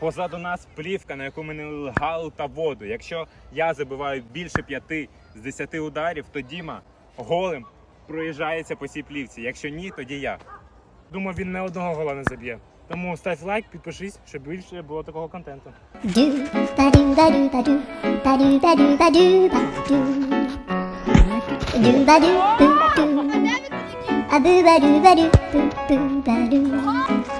Позаду нас плівка, на яку ми не гал та воду. Якщо я забиваю більше п'яти з десяти ударів, то Діма голим проїжджається по цій плівці. Якщо ні, тоді я. Думаю, він не одного гола не заб'є. Тому став лайк, підпишись, щоб більше було такого контенту. do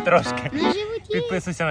трошки. Підписуйся на